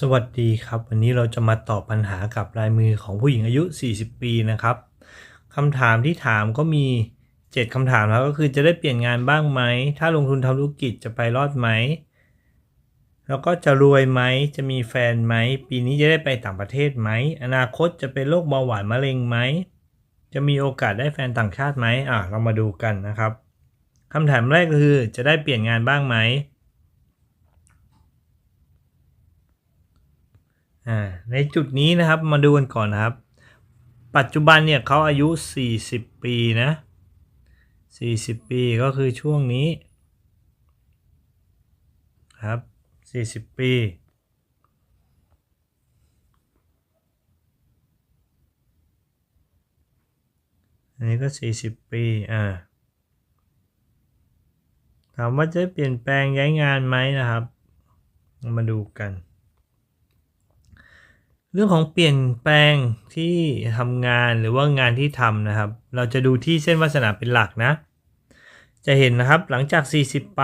สวัสดีครับ วันนี้เราจะมาตอบปัญหากับลายมือของผู้หญิงอายุ 40 ปีนะครับคำถามที่ถามก็มี 7คำถามแล้วก็คือจะได้เปลี่ยนงานบ้างไหม ถ้าลงทุนทำธุรกิจจะไปรอดไหม แล้วก็จะรวยไหม จะมีแฟนไหม ปีนี้จะได้ไปต่างประเทศไหม อนาคตจะเป็นโรคเบาหวานมะเร็งไหม จะมีโอกาสได้แฟนต่างชาติไหมอะเรามาดูกันนะครับคำถามแรกก็คือจะได้เปลี่ยนงานบ้างไหม อ่าในจุดนี้นะครับมาดูกันก่อนนะครับ ปัจจุบันเนี่ยเขาอายุ 40 ปีนะ 40 ปีก็คือช่วงนี้ครับ 40 ปี อันนี้ก็ 40 ปี อ่า ถามว่าจะเปลี่ยนแปลงย้ายงานไหมนะครับ มาดูกัน เรื่องของเปลี่ยนแปลงที่ทำงานหรือว่างานที่ทำนะครับ เราจะดูที่เส้นวาสนาเป็นหลักนะ จะเห็นนะครับหลังจาก 40 ไป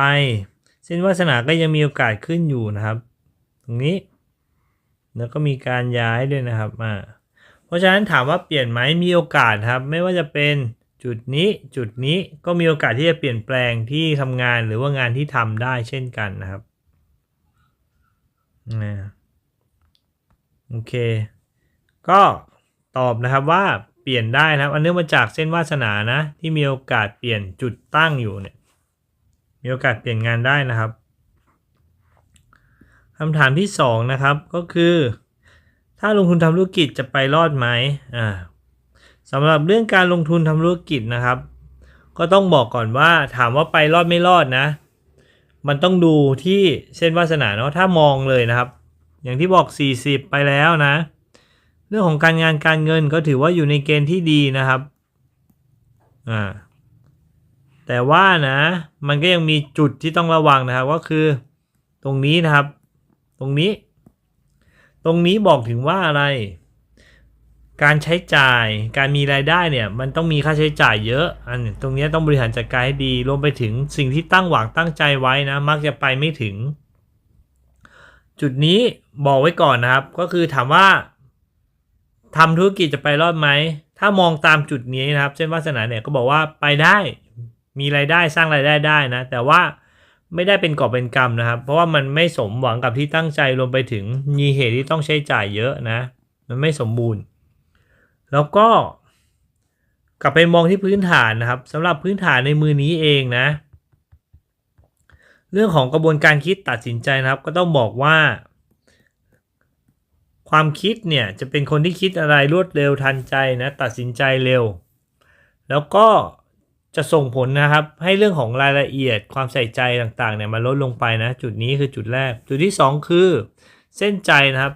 เส้นวาสนาก็ยังมีโอกาสขึ้นอยู่นะครับ ตรงนี้ แล้วก็มีการย้ายด้วยนะครับอ่าเพราะฉะนั้นถามว่าเปลี่ยนไหมมีโอกาสครับ ไม่ว่าจะเป็นจุดนี้จุดนี้ก็มีโอกาสที่จะเปลี่ยนแปลงที่ทำงานหรือว่างานที่ทำได้เช่นกันนะครับอ่ โอเค ก็ตอบนะครับว่าเปลี่ยนได้นะครับ อันเนื่องมาจากเส้นวาสนานะ ที่มีโอกาสเปลี่ยนจุดตั้งอยู่เนี่ย มีโอกาสเปลี่ยนงานได้นะครับคำถามที่สองนะครับก็คือ ถ้าลงทุนทำธุรกิจจะไปรอดไหมอ่าสำหรับเรื่องการลงทุนทำธุรกิจนะครับ ก็ต้องบอกก่อนว่าถามว่าไปรอดไม่รอดนะ มันต้องดูที่เส้นวาสนาเนาะถ้ามองเลยนะครับ อย่างที่บอก 40 ไปแล้วนะ เรื่องของการงานการเงินก็ถือว่าอยู่ในเกณฑ์ที่ดีนะครับอ่าแต่ว่านะ มันก็ยังมีจุดที่ต้องระวังนะครับก็คือตรงนี้นะครับ ตรงนี้ ตรงนี้บอกถึงว่าอะไร การใช้จ่ายการมีรายได้เนี่ย มันต้องมีค่าใช้จ่ายเยอะ อันตรงนี้ต้องบริหารจัดการให้ดี รวมไปถึงสิ่งที่ตั้งหวังตั้งใจไว้นะ มักจะไปไม่ถึง จุดนี้บอกไว้ก่อนนะครับ ก็คือถามว่าทำธุรกิจจะไปรอดไหม ถ้ามองตามจุดนี้นะครับ เช่นวาสนาเนี่ยก็บอกว่าไปได้มีรายได้สร้างรายได้ได้นะ แต่ว่าไม่ได้เป็นกอบเป็นกรรมนะครับ เพราะว่ามันไม่สมหวังกับที่ตั้งใจรวมไปถึงมีเหตุที่ต้องใช้จ่ายเยอะนะ มันไม่สมบูรณ์ แล้วก็กลับไปมองที่พื้นฐานนะครับสำหรับพื้นฐานในมือนี้เองนะ เรื่องของกระบวนการคิดตัดสินใจนะครับ ก็ต้องบอกว่า ความคิดเนี่ยจะเป็นคนที่คิดอะไรรวดเร็วทันใจนะตัดสินใจเร็ว แล้วก็จะส่งผลนะครับ ให้เรื่องของรายละเอียดความใส่ใจต่างๆเนี่ยมันลดลงไปนะ จุดนี้คือจุดแรก จุดที่ 2 คือ เส้นใจนะครับ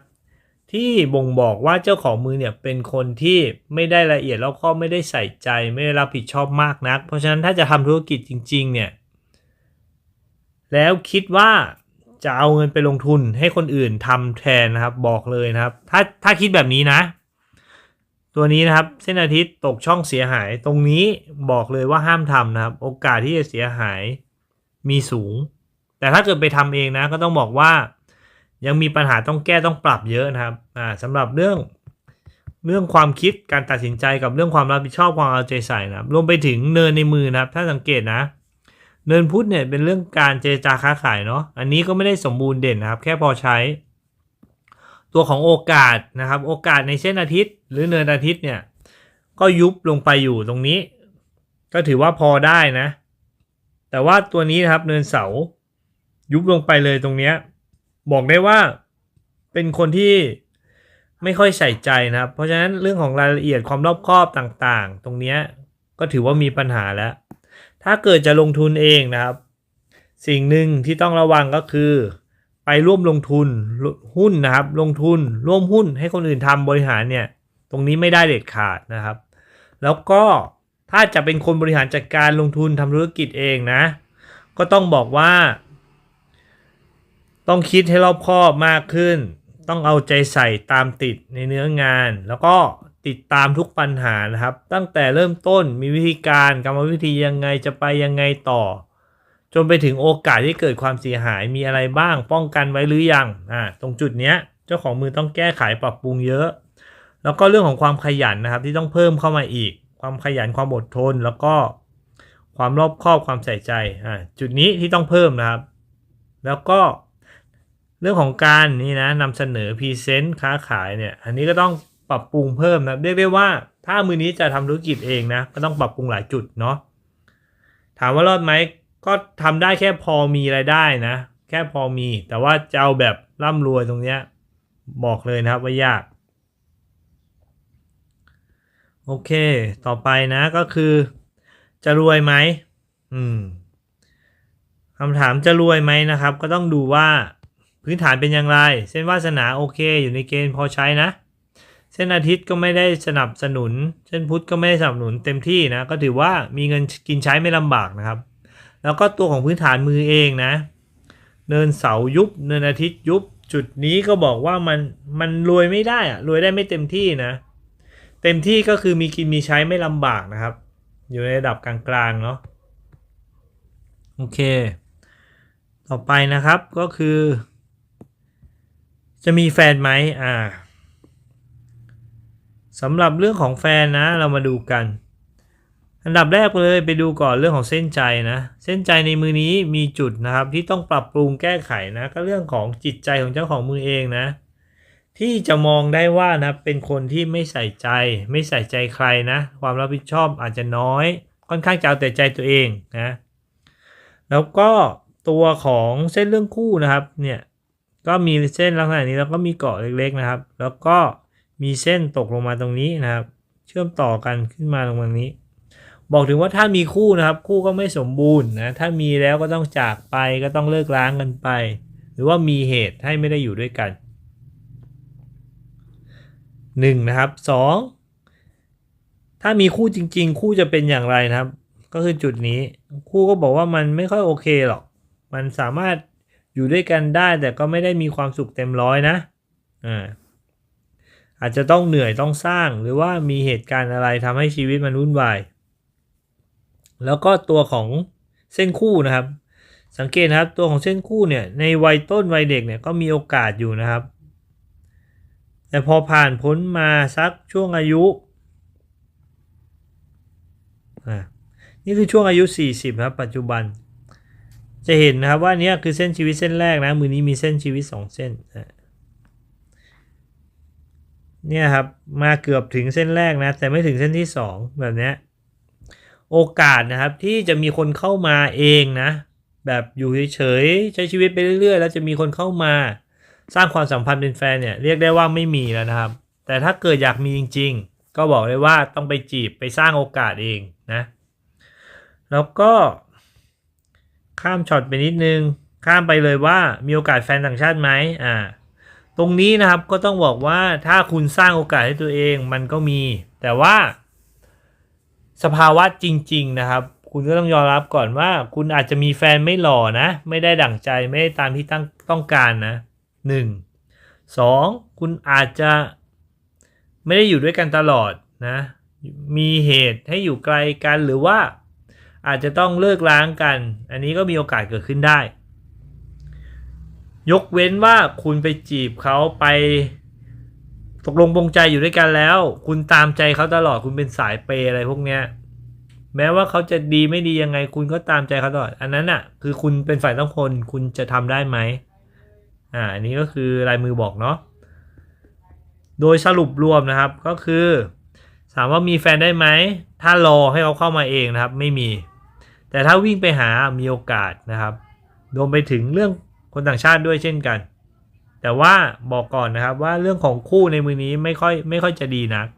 ที่บ่งบอกว่าเจ้าของมือเนี่ยเป็นคนที่ไม่ได้ละเอียดแล้วก็ไม่ได้ใส่ใจ ไม่ได้รับผิดชอบมากนัก เพราะฉะนั้นถ้าจะทำธุรกิจจริง ๆ เนี่ย แล้วคิดว่าจะเอาเงินไปลงทุนให้คนอื่นทำแทนนะครับ บอกเลยนะครับ ถ้าถ้าคิดแบบนี้นะ ตัวนี้นะครับ เส้นอาทิตย์ตกช่องเสียหาย ตรงนี้บอกเลยว่าห้ามทำนะครับ โอกาสที่จะเสียหายมีสูง แต่ถ้าเกิดไปทำเองนะ ก็ต้องบอกว่า ยังมีปัญหาต้องแก้ต้องปรับเยอะนะครับอ่าสำหรับเรื่องเรื่องความคิดการตัดสินใจกับเรื่องความรับผิดชอบความเอาใจใส่นะครับรวมไปถึงเนินในมือนะครับ ถ้าสังเกตนะ เนินพุทธเนี่ยเป็นเรื่องการเจรจาค้าขายเนาะอันนี้ก็ไม่ได้สมบูรณ์เด่นนะครับ แค่พอใช้ ตัวของโอกาสนะครับ โอกาสในเส้นอาทิตย์ หรือเนินอาทิตย์เนี่ยก็ยุบลงไปอยู่ตรงนี้ ก็ถือว่าพอได้นะ แต่ว่าตัวนี้นะครับเนินเสายุบลงไปเลยตรงเนี้ยบอกได้ว่าเป็นคนที่ไม่ค่อยใส่ใจนะครับ เพราะฉะนั้นเรื่องของรายละเอียดความรอบคอบต่างๆ ตรงเนี้ยก็ถือว่ามีปัญหาแล้ว ถ้าเกิดจะลงทุนเองนะครับ สิ่งหนึ่งที่ต้องระวังก็คือ ไปร่วมลงทุนหุ้นนะครับ ลงทุนร่วมหุ้นให้คนอื่นทำบริหารเนี่ย ตรงนี้ไม่ได้เด็ดขาดนะครับ แล้วก็ถ้าจะเป็นคนบริหารจัดการลงทุนทำธุรกิจเองนะ ก็ต้องบอกว่า ต้องคิดให้รอบคอบมากขึ้น ต้องเอาใจใส่ตามติดในเนื้องาน แล้วก็ ติดตามทุกปัญหานะครับ ตั้งแต่เริ่มต้นมีวิธีการกรรมวิธียังไงจะไปยังไงต่อ จนไปถึงโอกาสที่เกิดความเสียหายมีอะไรบ้างป้องกันไว้หรือยังอ่าตรงจุดเนี้ยเจ้าของมือต้องแก้ไขปรับปรุงเยอะ แล้วก็เรื่องของความขยันนะครับที่ต้องเพิ่มเข้ามาอีก ความขยันความอดทน แล้วก็ความรอบคอบความใส่ใจอ่าจุดนี้ที่ต้องเพิ่มนะครับ แล้วก็เรื่องของการนี่นะนำเสนอพรีเซนต์ค้าขายเนี่ยอันนี้ก็ต้อง ปรับปรุงเพิ่มนะเรียกได้ว่า ถ้ามือนี้จะทำธุรกิจเองนะ ก็ต้องปรับปรุงหลายจุดเนาะถามว่ารอดไหมก็ทำได้แค่พอมีรายได้นะ แค่พอมี แต่ว่าจะเอาแบบร่ำรวยตรงเนี้ยบอกเลยนะครับว่ายากโอเค ต่อไปนะก็คือ จะรวยไหมอืมคำถามจะรวยไหมนะครับ ก็ต้องดูว่าพื้นฐานเป็นอย่างไร เส้นวาสนาโอเค อยู่ในเกณฑ์พอใช้นะ เส้นอาทิตย์ก็ไม่ได้สนับสนุน เส้นพุธก็ไม่ได้สนับสนุนเต็มที่นะ ก็ถือว่ามีเงินกินใช้ไม่ลำบากนะครับ แล้วก็ตัวของพื้นฐานมือเองนะ เนินเสายุบ เนินอาทิตย์ยุบ จุดนี้ก็บอกว่ามันมันรวยไม่ได้อะรวยได้ไม่เต็มที่นะ เต็มที่ก็คือมีกินมีใช้ไม่ลำบากนะครับ อยู่ในระดับกลางๆเนาะ โอเค ต่อไปนะครับก็คือ จะมีแฟนไหมอ่า สำหรับเรื่องของแฟนนะ เรามาดูกัน อันดับแรกเลยไปดูก่อนเรื่องของเส้นใจนะ เส้นใจในมือนี้มีจุดนะครับ ที่ต้องปรับปรุงแก้ไขนะ ก็เรื่องของจิตใจของเจ้าของมือเองนะ ที่จะมองได้ว่านะเป็นคนที่ไม่ใส่ใจ ไม่ใส่ใจใครนะ ความรับผิดชอบอาจจะน้อย ค่อนข้างจะเอาแต่ใจตัวเองนะ แล้วก็ตัวของเส้นเรื่องคู่นะครับเนี่ยก็มีเส้นลักษณะนี้แล้วก็มีเกาะเล็กๆนะครับ แล้วก็ มีเส้นตกลงมาตรงนี้นะครับ เชื่อมต่อกันขึ้นมาตรงนี้ บอกถึงว่าถ้ามีคู่นะครับ คู่ก็ไม่สมบูรณ์นะถ้ามีแล้วก็ต้องจากไปก็ต้องเลิกล้างกันไป หรือว่ามีเหตุให้ไม่ได้อยู่ด้วยกันหนึ่งนะครับสองถ้ามีคู่จริง ๆ คู่จะเป็นอย่างไรนะครับ ก็คือจุดนี้คู่ก็บอกว่ามันไม่ค่อยโอเคหรอก มันสามารถอยู่ด้วยกันได้แต่ก็ไม่ได้มีความสุขเต็มร้อยนะอ่า อาจจะต้องเหนื่อยต้องสร้าง หรือว่ามีเหตุการณ์อะไรทำให้ชีวิตมันวุ่นวาย แล้วก็ตัวของเส้นคู่นะครับ สังเกตนะครับตัวของเส้นคู่เนี่ยในวัยต้นวัยเด็กเนี่ยก็มีโอกาสอยู่นะครับ แต่พอผ่านพ้นมาสักช่วงอายุนี่คือช่วงอายุ 40 ครับปัจจุบัน จะเห็นนะครับว่านี่คือเส้นชีวิตเส้นแรกนะ มือนี้มีเส้นชีวิต 2 เส้น เนี่ยครับมาเกือบถึงเส้นแรกนะ แต่ไม่ถึงเส้นที่ 2 แบบนี้โอกาสนะครับที่จะมีคนเข้ามาเองนะ แบบอยู่เฉยๆใช้ชีวิตไปเรื่อยๆ แล้วจะมีคนเข้ามา สร้างความสัมพันธ์เป็นแฟนเนี่ยเรียกได้ว่าไม่มีแล้วนะครับ แต่ถ้าเกิดอยากมีจริง ๆ ก็บอกเลยว่าต้องไปจีบไปสร้างโอกาสเองนะ แล้วก็ข้ามช็อตไปนิดนึง ข้ามไปเลยว่ามีโอกาสแฟนต่างชาติไหมอ่า ตรงนี้นะครับก็ต้องบอกว่าถ้าคุณสร้างโอกาสให้ตัวเองมันก็มี แต่ว่าสภาวะจริง ๆ นะครับ คุณก็ต้องยอมรับก่อนว่า คุณอาจจะมีแฟนไม่หล่อนะ ไม่ได้ดั่งใจไม่ได้ตามที่ตั้งต้องการนะหนึ่งสองคุณอาจจะไม่ได้อยู่ด้วยกันตลอดนะ มีเหตุให้อยู่ไกลกันหรือว่าอาจจะต้องเลิกล้างกัน อันนี้ก็มีโอกาสเกิดขึ้นได้ ยกเว้นว่าคุณไปจีบเขาไป ตกลงปรงใจอยู่ด้วยกันแล้ว คุณตามใจเขาตลอดคุณเป็นสายเปย์อะไรพวกเนี้ยแม้ว่าเขาจะดีไม่ดียังไง คุณก็ตามใจเขาตลอด อันนั้นอะ คือคุณเป็นฝ่ายต้องคนคุณจะทำได้ไหมอ่าอันนี้ก็คือลายมือบอกเนาะโดยสรุปรวมนะครับก็คือถามว่ามีแฟนได้ไหม ถ้ารอให้เขาเข้ามาเองนะครับ ไม่มี แต่ถ้าวิ่งไปหามีโอกาสนะครับรวมไปถึงเรื่อง คนต่างชาติด้วยเช่นกัน แต่ว่าบอกก่อนนะครับว่าเรื่องของคู่ในมือนี้ไม่ค่อยไม่ค่อยจะดีนัก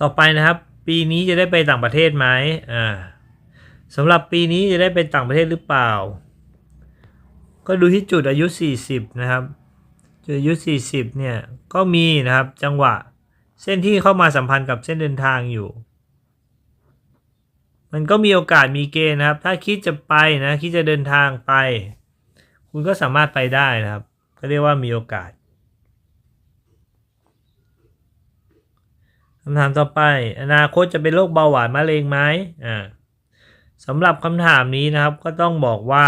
ต่อไปนะครับ ปีนี้จะได้ไปต่างประเทศไหมอ่าสำหรับปีนี้จะได้ไปต่างประเทศหรือเปล่า ก็ดูที่จุดอายุ 40 นะครับ จุดอายุ 40 เนี่ยก็มีนะครับจังหวะเส้นที่เข้ามาสัมพันธ์กับเส้นเดินทางอยู่ มันก็มีโอกาสมีเกณฑ์นะครับ ถ้าคิดจะไปนะคิดจะเดินทางไป คุณก็สามารถไปได้นะครับ ก็เรียกว่ามีโอกาสคำถามต่อไป อนาคตจะเป็นโรคเบาหวานมะเร็งไหมอ่าสำหรับคำถามนี้นะครับก็ต้องบอกว่า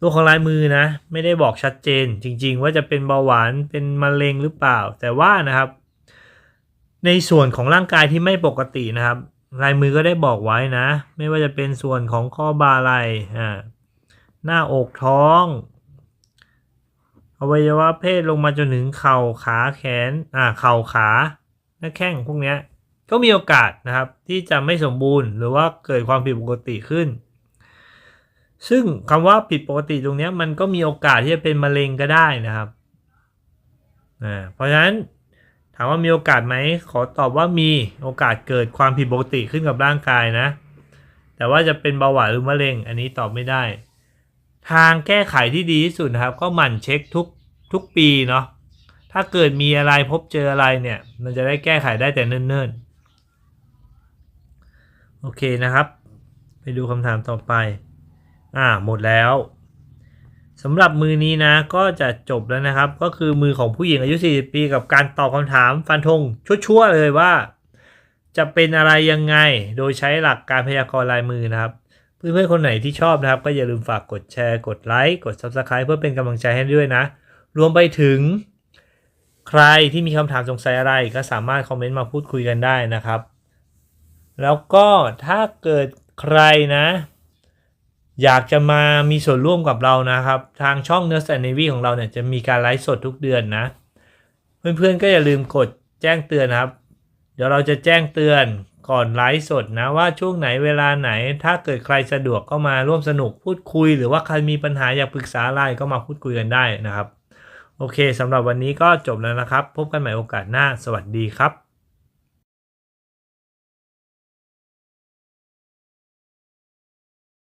ตัวของลายมือนะ ไม่ได้บอกชัดเจน จริง ๆ ว่าจะเป็นเบาหวานเป็นมะเร็งหรือเปล่า แต่ว่านะครับ ในส่วนของร่างกายที่ไม่ปกตินะครับ ลายมือก็ได้บอกไว้นะ ไม่ว่าจะเป็นส่วนของข้อบ่าไหล่อ่า หน้าอกท้อง อวัยวะเพศลงมาจนถึงเข่าขาแขนอ่าเข่าขาหน้าแข้งพวกนี้ก็มีโอกาสนะครับที่จะไม่สมบูรณ์หรือว่าเกิดความผิดปกติขึ้น ซึ่งคำว่าผิดปกติตรงนี้มันก็มีโอกาสที่จะเป็นมะเร็งก็ได้นะครับอ่าเพราะฉะนั้นถามว่ามีโอกาสไหม ขอตอบว่ามีโอกาสเกิดความผิดปกติขึ้นกับร่างกายนะ แต่ว่าจะเป็นเบาหวานหรือมะเร็ง อันนี้ตอบไม่ได้ ทางแก้ไขที่ดีที่สุดนะครับก็หมั่นเช็คทุกทุกปีเนาะถ้าเกิดมีอะไรพบเจออะไรเนี่ย มันจะได้แก้ไขได้แต่เนิ่นๆ โอเคนะครับ ไปดูคำถามต่อไป อ่าหมดแล้วสำหรับมือนี้นะก็จะจบแล้วนะครับ ก็คือมือของผู้หญิงอายุ 40 ปี กับการตอบคำถามฟันธงชั่วๆเลยว่า จะเป็นอะไรยังไงโดยใช้หลักการพยากรณ์ลายมือนะครับ เพื่อนๆคนไหนที่ชอบนะครับ ก็อย่าลืมฝากกดแชร์ กดไลค์ กด Subscribe เพื่อเป็นกำลังใจให้ด้วยนะ รวมไปถึง ใครที่มีคำถามสงสัยอะไรก็สามารถคอมเมนต์มาพูดคุยกันได้นะครับ แล้วก็ถ้าเกิดใครนะ อยากจะมามีส่วนร่วมกับเรานะครับ ทางช่อง Nurse and Navy ของเราเนี่ยจะมีการไลฟ์สดทุกเดือนนะ เพื่อนๆก็อย่าลืมกดแจ้งเตือนนะครับ เดี๋ยวเราจะแจ้งเตือน ก่อนไลฟ์สดนะว่าช่วงไหนเวลาไหน ถ้าเกิดใครสะดวกก็มาร่วมสนุกพูดคุย หรือว่าใครมีปัญหาอยากปรึกษาอะไรก็มาพูดคุยกันได้นะครับ โอเคสำหรับวันนี้ก็จบแล้วนะครับ พบกันใหม่โอกาสหน้า สวัสดีครับ